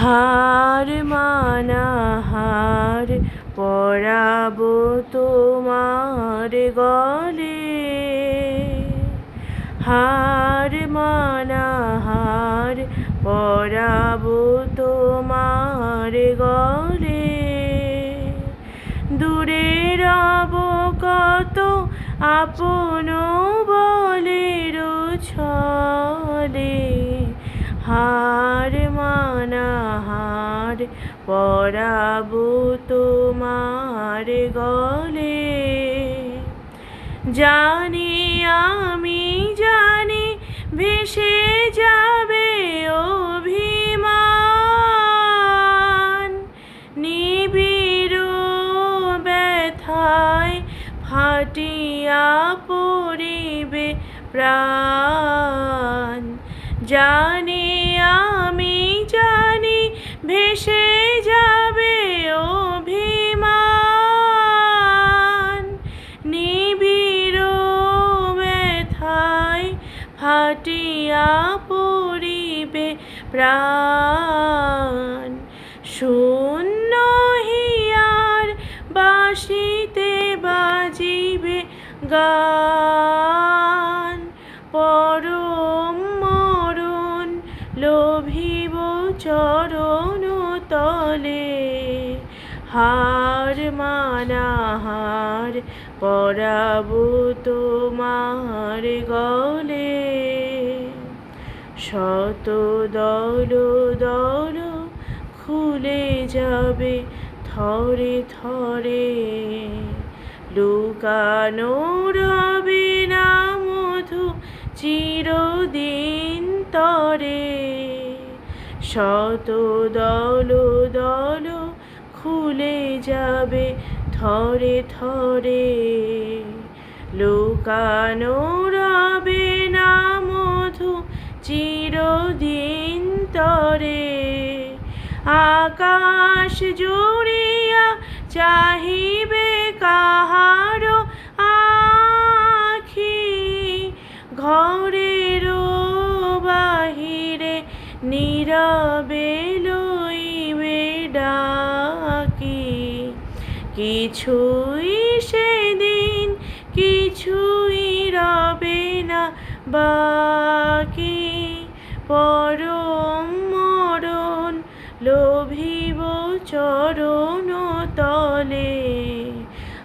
হার মানা হার পরাবো তোমার গলে। হার মানা হার পরাবো তোমার গলে। দূরে রব কত আপন বলের ছলে। হার পরাবো তোমার গলে। জানি আমি জানি ভেসে যাবে অভিমান। নিবিড় ব্যথায় ফাটিয়া পড়িবে প্রাণ। জানি ফাটিয়া পড়িবে প্রাণ। শূন্য হিয়ার বাঁশিতে বাজিবে গান। পরম মরণ লোভিব চরণ তলে। হার মানা হার পরাবো তোমার গলে। শত দল দল খুলে যাবে থরে থরে। লুকানো রবে না মধু চিরদিন তরে। শত দল দল খুলে যাবে থরে থরে। লুকানো রবে না চিরদিন তরে আকাশ জুড়িয়া চাহিবে কাহার আখি। ঘরের বাহিরে নীরবে লইবে ডাকি। কিছুই সেদিন বাকি পরম মরণ লোভিব চরণ তলে।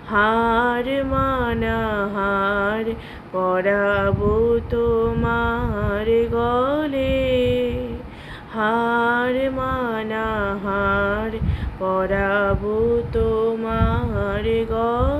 হার মানা হার পরাবো তোমার গলে। হার মানা হার পরাবো তোমার গলে।